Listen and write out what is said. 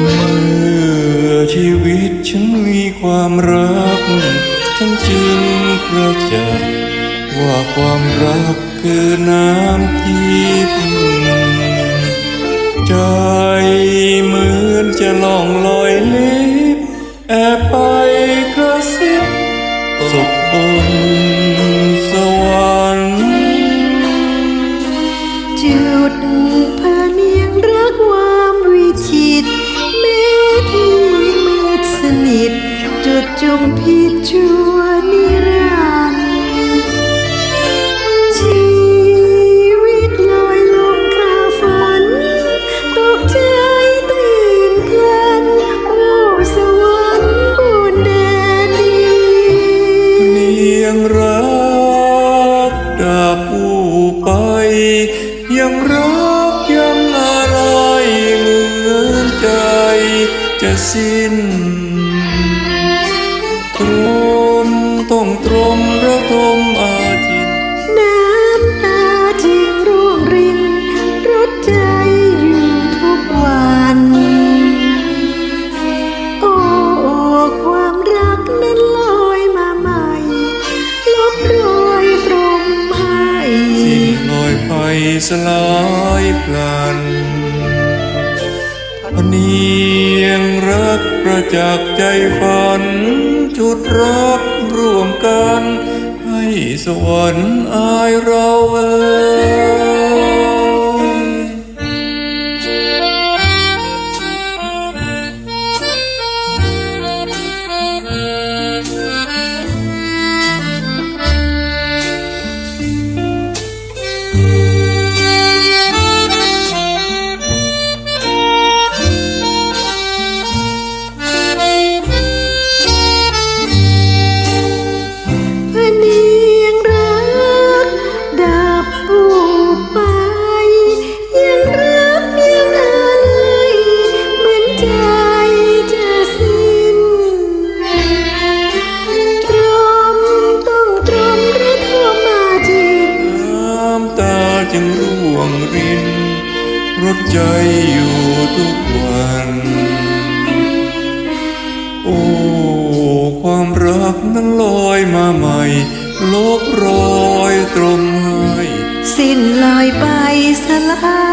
เมื่อชีวิตฉันมีความรักฉันจึงกระจักว่าความรักคือน้ำที่พึ่งใจเหมือนจะลองลอยลิบแอบไปกระซิบสุขบ จงพิดชั่วนิรันดร์ชีวิตลอยลงคราฝัน ตกใจตื่นพลันโอ้สวรรค์บนแดนดินเนียงรักดาผู้ไป ยังรักยังอะไรเหมือนใจจะสิ้น สลายพลันพเนียงรักประจักษ์ใจฝัน จุดรักร่วมกัน ให้สวรรค์อายเรา จึงร่วงรินรดใจอยู่ทุกวัน โอ้ ความรักนั้นลอยมาใหม่ลบรอยตรมให้ สิ้นลอยไปสลาย